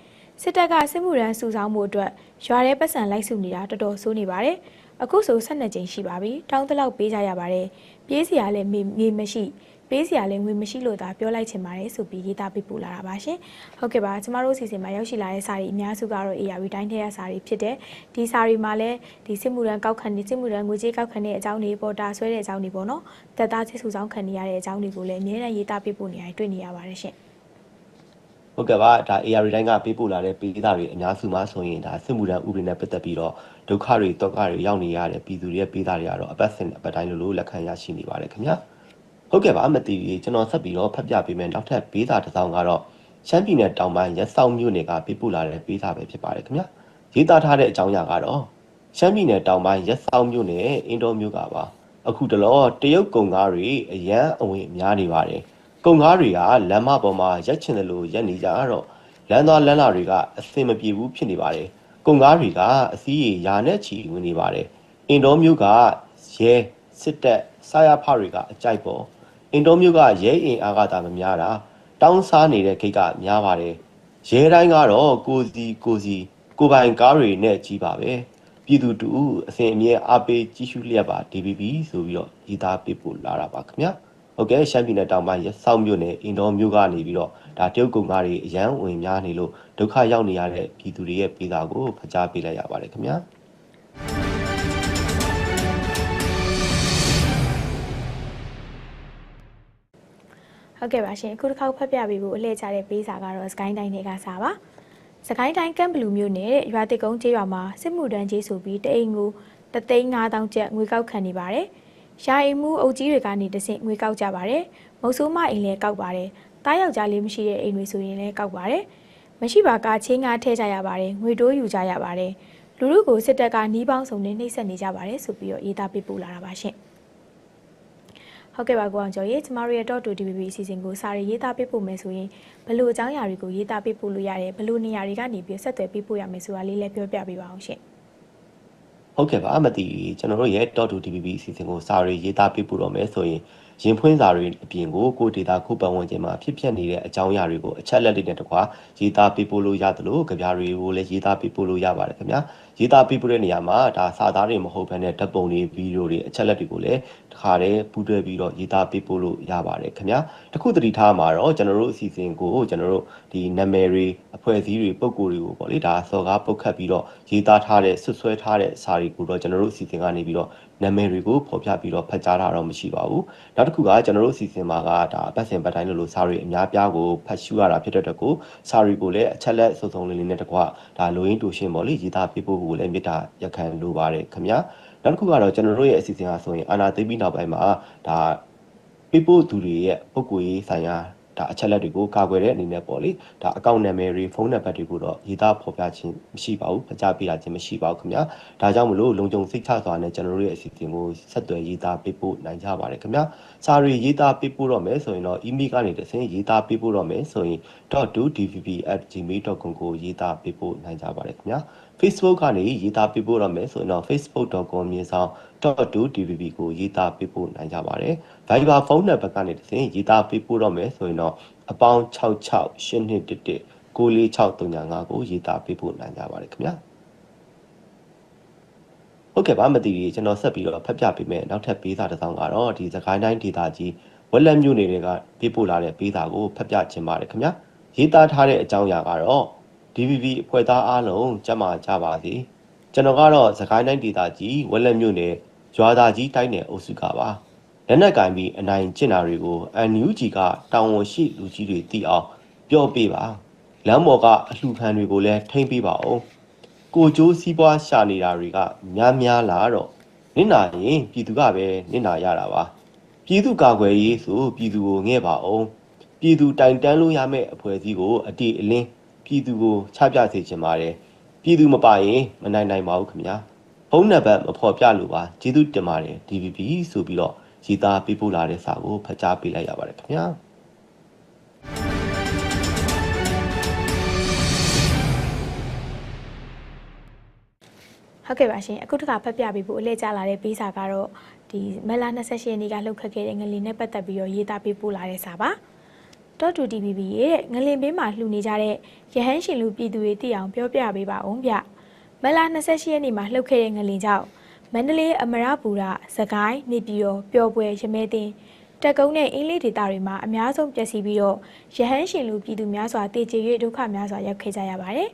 စစ်တပ်ကစစ်မှုရန်စုဆောင်းမှုအတွက်ရွာထဲပတ်စံလိုက်စုနေတာတော်တော်ဆိုးနေပါတယ် အခုဆို12ကြိမ်ရှိပါပြီတောင်းတလောက်ပေးကြရပါတယ်ပြေးစရာလည်းမေမရှိပေးစရာလည်းငွေမရှိလို့သာပြောလိုက်ချင်ပါတယ်ဆိုပြီးရေးသားပေးပို့လာတာပါရှင်ဟုတ်ကဲ့ပါကျမတို့အစီအစဉ်မှာရောက်ရှိလာတဲ့စာရီအများစုကတော့ AR တိုင်းထဲကစာရီဖြစ်တယ်ဒီစာရီမှာလည်းဒီစစ်မှုရန်ကောက်ခံနေစစ်မှုရန်ငွေကြေးကောက်ခံတဲ့အကြောင်းတွေပေါ်တာဆွဲတဲ့အကြောင်းတွေပေါ့နော်တက်သားချစ်စုဆောင်ခံနေရတဲ့အကြောင်းတွေကိုလည်းအများနဲ့ရေးသားပေးပို့နေရတယ်တွေ့နေရပါတယ်ရှင် ဟုတ်ကဲ့ပါဒါ AR တိုင်းကပေးပို့လာတဲ့ပေးသားတွေအများစုမှာဆိုရင်ဒါစစ်မှုထမ်းဥပဒေနဲ့ပတ်သက်ပြီးတော့ဒုက္ခတွေတောကတွေရောက်နေရတဲ့ပြည်သူတွေရဲ့ပေးသားတွေကတော့အပတ်စဉ်အပတ်တိုင်းလိုလိုလက်ခံရရှိနေပါတယ်ခင်ဗျာဟုတ်ကဲ့ပါမတီးကြီးကျွန်တော်ဆက်ပြီးတော့ဖတ်ပြပေးမယ်နောက်ထပ်ပေးသားတစ်စောင်းကတော့ရှမ်းပြည်နယ်တောင်ပိုင်းရက်စောင်းမြို့နယ်ကပေးပို့လာတဲ့ပေးသားပဲဖြစ်ပါတယ်ခင်ဗျာရေးသားထားတဲ့အကြောင်းအရာကတော့ရှမ်းပြည်နယ်တောင်ပိုင်းရက်စောင်းမြို့နယ်အင်ဒိုမြို့ကပါအခုတလောတရုတ်ကုံကားတွေအရန်အဝင်များနေပါတယ် ကုန်ကားတွေကလမ်းမပေါ်မှာရက်ချင်တယ်လို့ရက်နေကြတော့လမ်းသွားလမ်းလာတွေကအဆင်မပြေဘူးဖြစ်နေပါတယ်။ကုန်ကားတွေကအစည်းအရာနဲ့ချီဝင်နေပါတယ်။အင်ဒိုမျိုးကရဲစစ်တပ်စာရဖတွေကအကြိုက်ပေါ်အင်ဒိုမျိုးကရဲအင်အားကသာမများတာတောင်းစားနေတဲ့ခိတ်ကများပါတယ်။ရဲတိုင်းကတော့ကိုစီကိုစီကိုပိုင်ကားတွေနဲ့ကြီးပါပဲ။ပြည်သူတူအစဉ်အမြဲအားပေးကြီးရှုလျက်ပါ DBB ဆိုပြီးတော့ဤသားပေးပို့လာတာပါခင်ဗျာ။ ဟုတ်ကဲ့ရှမ်းပြည်နယ်တောင်ပိုင်းရဆောက်မြို့နယ်အင်တော်မြို့ကနေပြီးတော့ဒါတရုတ်ကုန်းကားတွေအရန်ဝင်များနေလို့ဒုက္ခရောက်နေရတဲ့ပြည်သူတွေရဲ့ပေးတာကိုဖကြားပေးလိုက်ရပါတယ်ခင်ဗျာဟုတ်ကဲ့ပါရှင်အခုတစ်ခေါက်ဖတ်ပြပေးဖို့အလှည့်ချတဲ့ပေးစာကတော့ Sky တိုင်းတွေကစာပါစကိုင်းတိုင်းကမ်ဘလူးမြို့နယ်တဲ့ရွာတစ်ကုန်းကျေးရွာမှာစစ်မှုတန်းကြီးဆိုပြီးတအိမ်ကိုတသိန်း5000ကျပ်ငွေကောက်ခံနေပါတယ်။ ရာအိမ်မှုအုပ်ကြီးတွေကနေတဆင့်ငွေကောက်ကြပါတယ်။မုတ်ဆိုးမအိမ်လည်းကောက်ပါတယ်။တားယောက်ျားလေးမရှိတဲ့အိမ်တွေဆိုရင်လည်းကောက်ပါတယ်။မရှိပါကချင်းငါထဲကြရပါတယ်။ငွေတိုးယူကြရပါတယ်။လူလူကိုစစ်တပ်ကနှီးပေါင်းစုံနဲ့နှိပ်စက်နေကြပါတယ်ဆိုပြီးတော့ရေးသားပေးပို့လာတာပါရှင်။ဟုတ်ကဲ့ပါကိုအောင်ကျော်ရေကျမတို့ရဲ့ .2 DVB အစီအစဉ်ကိုစာရေးရေးသားပေးပို့မယ်ဆိုရင်ဘယ်လိုအကြောင်းအရာတွေကိုရေးသားပေးပို့လို့ရတယ်ဘယ်လိုနေရာတွေကနေပြီးဆက်သွယ်ပေးပို့ရမယ်ဆိုတာလေးလည်းပြောပြပေးပါအောင်ရှင် ဟုတ်ကဲ့ပါမသိကျွန်တော်တို့ရဲ့ .2 DVB အစီအစဉ်ကိုစာရေးရေးသားပေးပို့တော့မယ်ဆိုရင် ရင်ဖွင့်စာတွေအပြင်ကိုကိုဒေတာခုပတ်ဝန်းကျင်မှာဖြစ်ပျက်နေတဲ့အကြောင်းအရာတွေကိုအချက်လက်တွေနဲ့တကွာရေးသားပေးပို့လို့ရသလိုကြပြတွေကိုလည်းရေးသားပေးပို့လို့ရပါတယ်ခင်ဗျာရေးသားပေးပို့တဲ့နေရာမှာဒါစာသားတွေမဟုတ်ဘဲနဲ့ဓာတ်ပုံတွေဗီဒီယိုတွေအချက်လက်တွေကိုလည်းတခါတည်းပူးတွဲပြီးတော့ရေးသားပေးပို့လို့ရပါတယ်ခင်ဗျာတခုတတိထားမှာတော့ကျွန်တော်တို့အစီအစဉ်ကိုကျွန်တော်တို့ဒီနာမည်တွေအဖွဲ့အစည်းတွေပုံကိုယ်တွေကိုပေါ့လေဒါစော်ကားပုတ်ခတ်ပြီးတော့ရေးသားထားတဲ့ဆွဆွဲထားတဲ့စာတွေကိုတော့ကျွန်တော်တို့အစီအစဉ်ကနေပြီးတော့နာမည်တွေကိုဖော်ပြပြီးတော့ဖတ်ကြားတာတော့မရှိပါဘူးနောက်တစ်ခုကကျွန်တော်တို့အစီအစဉ်မှာကဒါအပတ်စဉ်ပတ်တိုင်းလို့လို့စာတွေအများပြားကိုဖတ်ရှုရတာဖြစ်တဲ့အတွက်ကိုစာတွေကိုလည်းအချက်လက်စုံစုံလေးလေးနဲ့တကွဒါလိုရင်းတူရှင်းပေါ့လေရေးသားပေးဖို့ကိုလည်းမေတ္တာရက်ခံလိုပါတယ်ခင်ဗျာနောက်တစ်ခုကတော့ကျွန်တော်တို့ရဲ့အစီအစဉ်ဟာဆိုရင်အာနာသိပြီးနောက်ပိုင်းမှာဒါပေးဖို့သူတွေရဲ့ပုံကိုယ်ရေးဆိုင်ရာ ဒါအချက်လက်တွေကိုကာကွယ်တဲ့အနေနဲ့ပေါ့လေဒါအကောင့်နံပါတ်တွေဖုန်းနံပါတ်တွေကိုတော့ရေးသားဖော်ပြခြင်းမရှိပါဘူးဖျားပေးတာခြင်းမရှိပါဘူးခင်ဗျာဒါကြောင့်မလို့လုံခြုံစိတ်ချစွာနဲ့ကျွန်တော်တို့ရဲ့အစီအစဉ်ကိုဆက်သွယ်ရေးသားပေးပို့နိုင်ကြပါတယ်ခင်ဗျာစာရီရေးသားပေးပို့တော့မယ်ဆိုရင်တော့ email ကနေတစ်ဆင့်ရေးသားပေးပို့တော့မယ်ဆိုရင် .2dvb@gmail.com ကိုရေးသားပေးပို့နိုင်ကြပါတယ်ခင်ဗျာ Facebook ကနေရေးသားပေးပို့တော့မယ်ဆိုရင်တော့ facebook.com/facebook viber.2dvb ကိုရေးသားပေးပို့နိုင်ကြပါတယ်။ Viber ဖုန်းနံပါတ်ကနေတဆင့်ရေးသားပေးပို့တော့မယ်ဆိုရင်တော့အပေါင်း668211 946395ကိုရေးသားပေးပို့နိုင်ကြပါတယ်ခင်ဗျာ။ဟုတ်ကဲ့ပါမသိဘူးကျွန်တော်ဆက်ပြီးတော့ဖတ်ပြပေးမယ်နောက်ထပ်ပေးစာတစ်စောင်းကတော့ဒီသခိုင်းတိုင်းဒေသကြီးဝက်လက်မြို့နယ်တွေကပြပို့လာတဲ့ပေးစာကိုဖတ်ပြခြင်းပါတယ်ခင်ဗျာရေးသားထားတဲ့အကြောင်းအရာကတော့ DVB အဖွဲ့သားအားလုံးကြက်မာကြပါစေကျွန်တော်ကတော့သခိုင်းတိုင်းဒေသကြီးဝက်လက်မြို့နယ် ရွာသားကြီးတိုင်းနယ်အုပ်စုကပါလက်နက်ကင်ပြီးအနိုင်ကျင့်တာတွေကို NUG ကတာဝန်ရှိလူကြီးတွေသိအောင်ပြောပေးပါလမ်းပေါ်ကအလှခံတွေကိုလည်းထိမ့်ပေးပါအောင်ကိုကျိုးစည်းပွားရှာနေတာတွေကများများလာတော့နင့်နာရင်ပြည်သူကပဲနင့်နာရတာပါပြည်သူကာကွယ်ရေးဆိုပြည်သူကိုငဲ့ပါအောင်ပြည်သူတိုင်တန်းလို့ရမယ့်အဖွဲ့အစည်းကိုအတိအလင်းပြည်သူကိုချပြစေချင်ပါတယ်ပြည်သူမပါရင်မနိုင်နိုင်ပါဘူးခင်ဗျာဖု န်းနံပါတ်မဖော်ပြလို့ပါကျေးဇူးတင်ပါတယ် DVB ဆိုပြီးတော့ရေးသားပေးပို့လာတဲ့စာကိုဖတ်ကြားပေးလိုက်ရပါတယ်ခင်ဗျာဟုတ်ကဲ့ပါရှင်အခုတစ်ခါဖတ်ပြပေးဖို့အလဲကျလာတဲ့ပေးစာကတော့ဒီမက်လာ28ရက်နေ့ကလှုပ်ခတ်ခဲ့တဲ့ငလင်နဲ့ပတ်သက်ပြီးတော့ရေးသားပေးပို့လာတဲ့စာပါတော့တူ DBB ရဲ့ငလင်ဘေးမှာလှူနေကြတဲ့ရဟန်းရှင်လူပြည်သူတွေသိအောင်ပြောပြပေးပါအောင်ဗျ မက်လာ28ရက်နေ့မှာလှုပ်ခဲ့တဲ့ငလင်ကြောင့်မန္တလေးအမရပူရစကိုင်းနေပြည်တော်ပျော်ပွဲရမဲတင်တက်ကုန်းနဲ့အင်းလေးဒေသတွေမှာအများဆုံးပျက်စီးပြီးတော့ရဟန်းရှင်လူပြည်သူများစွာတည်ကြည်၍ဒုက္ခများစွာရောက်ခဲ့ကြရပါတယ်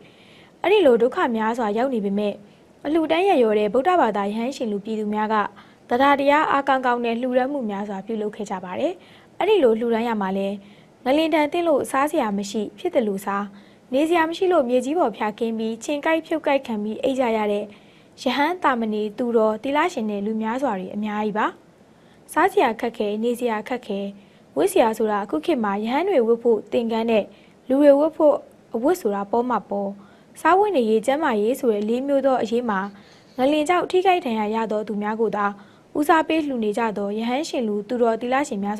အဲ့ဒီလိုဒုက္ခများစွာရောက်နေပေမဲ့အလှူဒန်းရရော်တဲ့ဗုဒ္ဓဘာသာယဟန်ရှင်လူပြည်သူများကတရားတရားအားကောင်းကောင်းနဲ့လှူဒန်းမှုများစွာပြုလုပ်ခဲ့ကြပါတယ်။အဲ့ဒီလိုလှူဒန်းရမှာလဲငလင်တန်တင်းလို့စားစရာမရှိဖြစ်တယ်လို့စား နေစရာမရှိလို့မြေကြီးပေါ်ဖြာခင်းပြီးချင်းကိုက်ဖြုတ်ကိုက်ခံပြီးအိတ်ကြရတဲ့ယဟန်တာမဏေသူတော်တိလရှင်တဲ့လူများစွာတွေအများကြီးပါ။စားစရာခက်ခဲနေစရာခက်ခဲဝတ်စရာဆိုတာအခုခေတ်မှာယဟန်တွေဝတ်ဖို့တင်ကန်းတဲ့လူတွေဝတ်ဖို့အဝတ်ဆိုတာပေါ်မှာပေါ်စားဝတ်နေရေးကျန်းမာရေးဆိုတဲ့လေးမျိုးသောအရေးမှာငလင်ကြောင့်ထိခိုက်ဒဏ်ရာရသောသူများကိုသာဦးစားပေးလှူနေကြသောယဟန်ရှင်လူသူတော်တိလရှင်များစွာ